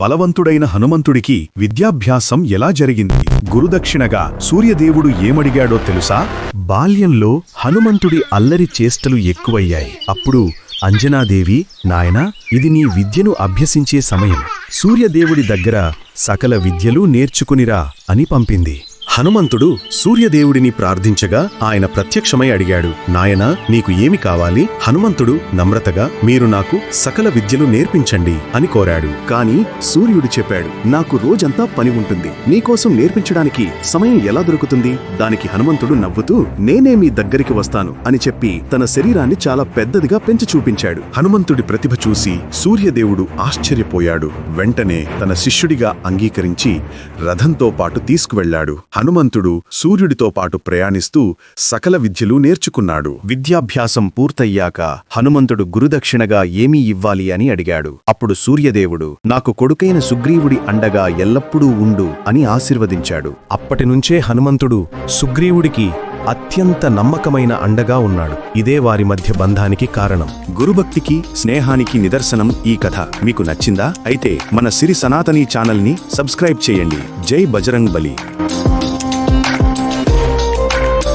బలవంతుడైన హనుమంతుడికి విద్యాభ్యాసం ఎలా జరిగింది? గురుదక్షిణగా సూర్యదేవుడు ఏమడిగాడో తెలుసా? బాల్యంలో హనుమంతుడి అల్లరి చేష్టలు ఎక్కువయ్యాయి. అప్పుడు అంజనాదేవి నాయనా ఇది నీ విద్యను అభ్యసించే సమయం. సూర్యదేవుడి దగ్గర సకల విద్యలు నేర్చుకునిరా అని పంపింది. హనుమంతుడు సూర్యదేవుడిని ప్రార్థించగా ఆయన ప్రత్యక్షమై అడిగాడు నాయనా నీకు ఏమి కావాలి? హనుమంతుడు నమ్రతగా మీరు నాకు సకల విద్యలు నేర్పించండి అని కోరాడు. కాని సూర్యుడు చెప్పాడు నాకు రోజంతా పని ఉంటుంది. నీకోసం నేర్పించడానికి సమయం ఎలా దొరుకుతుంది? దానికి హనుమంతుడు నవ్వుతూ నేనే మీ దగ్గరికి వస్తాను అని చెప్పి తన శరీరాన్ని చాలా పెద్దదిగా పెంచి చూపించాడు. హనుమంతుడి ప్రతిభ చూసి సూర్యదేవుడు ఆశ్చర్యపోయాడు. వెంటనే తన శిష్యుడిగా అంగీకరించి రథంతో పాటు తీసుకువెళ్ళాడు హనుమంతుడు సూర్యుడితో పాటు ప్రయాణిస్తూ సకల విద్యలు నేర్చుకున్నాడు. విద్యాభ్యాసం పూర్తయ్యాక హనుమంతుడు గురుదక్షిణగా ఏమీ ఇవ్వాలి అని అడిగాడు. అప్పుడు సూర్యదేవుడు నాకు కొడుకైన సుగ్రీవుడి అండగా ఎల్లప్పుడూ ఉండు అని ఆశీర్వదించాడు. అప్పటినుంచే హనుమంతుడు సుగ్రీవుడికి అత్యంత నమ్మకమైన అండగా ఉన్నాడు. ఇదే వారి మధ్య బంధానికి కారణం. గురుభక్తికి స్నేహానికి నిదర్శనం ఈ కథ. మీకు నచ్చిందా? అయితే మన సిరి సనాతనీ ఛానల్ని సబ్స్క్రైబ్ చేయండి. జై బజరంగ్ బలి.